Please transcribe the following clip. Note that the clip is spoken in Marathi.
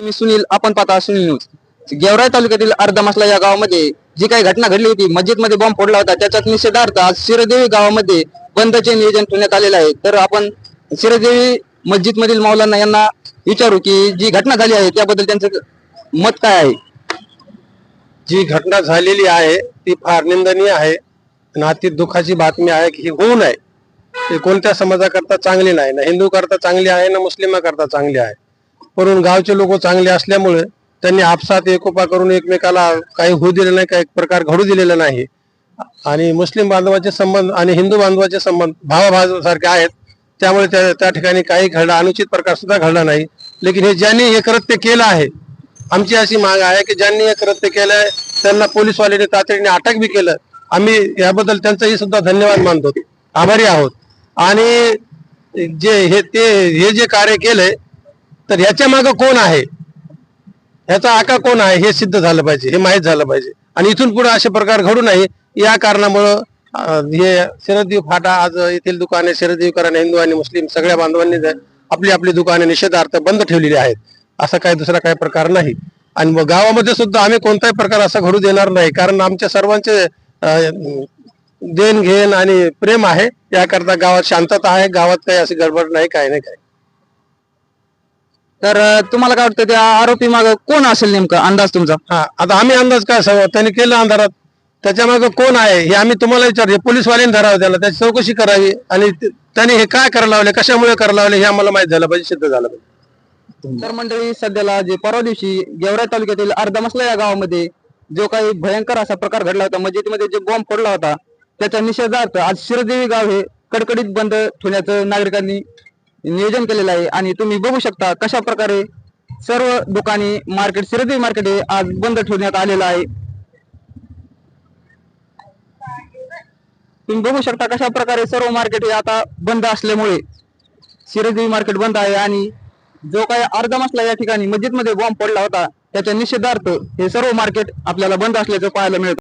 मी सुनील आपण पाहता सुनील न्यूज. गेवराई तालुक्यातील अर्धमासला या गावामध्ये जी काही घटना घडली होती मस्जिदमध्ये बॉम्ब फोडला होता त्याच्यात निषेधार्थ आज शिरदेवी गावामध्ये बंदचे नियोजन ठेवण्यात आलेले आहे. तर आपण शिरदेवी मस्जिद मधील मौलांना यांना विचारू की जी घटना झाली आहे त्याबद्दल त्यांचं मत काय आहे? जी घटना झालेली आहे ती फार निंदनीय आहे आणि अति दुःखाची बातमी आहे की ही होऊ नये. ते कोणत्या समाजाकरता चांगली नाही ना हिंदू करता चांगली आहे ना मुस्लिमाकरता चांगली आहे. म्हणून गावचे लोक चांगले असल्यामुळे त्यांनी आपसात एकोपा करून एकमेकाला काही होऊ दिले नाही काही प्रकार घडू दिलेला नाही. आणि मुस्लिम बांधवाचे संबंध आणि हिंदू बांधवाचे संबंध भावाभावासारखे आहेत. त्यामुळे त्या त्या ठिकाणी काही घडला अनुचित प्रकार सुद्धा घडला नाही. लेकिन हे ज्यांनी हे कृत्य केलं आहे आमची अशी माग आहे की ज्यांनी हे कृत्य केलंय त्यांना पोलीसवाल्याने तातडीने अटक बी केलं. आम्ही याबद्दल त्यांचाही सुद्धा धन्यवाद मानतो. आभारी आहोत. आणि जे हे ते हे जे कार्य केलंय तर ह्याच्या मागं कोण आहे? ह्याचा आका कोण आहे? हे सिद्ध झालं पाहिजे हे माहीत झालं पाहिजे. आणि इथून पुढे असे प्रकार घडू नये. या कारणामुळं हे शरददेव फाटा आज येथील दुकाने शरददेवकरांनी हिंदू आणि मुस्लिम सगळ्या बांधवांनी आपली आपली दुकाने निषेधार्थ बंद ठेवलेली आहेत. असा काही दुसरा काही प्रकार नाही. आणि मग गावामध्ये सुद्धा आम्ही कोणताही प्रकार असा घडू देणार नाही. कारण आमच्या सर्वांचे देणघेण देण घेण आणि प्रेम आहे. याकरता गावात शांतता आहे. गावात काही अशी गडबड नाही काही नाही काही तर अं, तुम्हाला काय वाटतं त्या आरोपी माग कोण असेल नेमका? अंदाज तुमचा? हा आता आम्ही अंदाज काय सांगू? त्यांनी केलं अंधारात. त्याच्यामागे कोण आहे हे आम्ही तुम्हाला विचारले पोलीसवाल्यांनी धरावं त्याला त्याची चौकशी करावी. आणि ते- त्यांनी हे काय करायला लावले कशामुळे करायला लावले हे आम्हाला माहीत झालं पाहिजे सिद्ध झालं पाहिजे. तर मंडळी सध्याला जे परवा दिवशी गेवराई तालुक्यातील अर्धमसला या गावामध्ये जो काही भयंकर असा प्रकार घडला होता मस्जिदमध्ये जे बॉम्ब फोडला होता त्याच्या निषेधार्थ आज शिरदेवी गाव हे कडकडीत बंद ठेवण्याचं नागरिकांनी नियोजन केलेलं आहे. आणि तुम्ही बघू शकता कशा प्रकारे सर्व दुकाने मार्केट शिरदेवी मार्केट हे आज बंद ठेवण्यात आलेलं आहे. तुम्ही बघू शकता कशा प्रकारे सर्व मार्केट हे आता बंद असल्यामुळे शिरदेवी मार्केट बंद आहे. आणि जो काही अर्धा मसला या ठिकाणी मस्जिदमध्ये बॉम्ब पडला होता त्याच्या निषेधार्थ हे सर्व मार्केट आपल्याला बंद असल्याचं पाहायला मिळतं.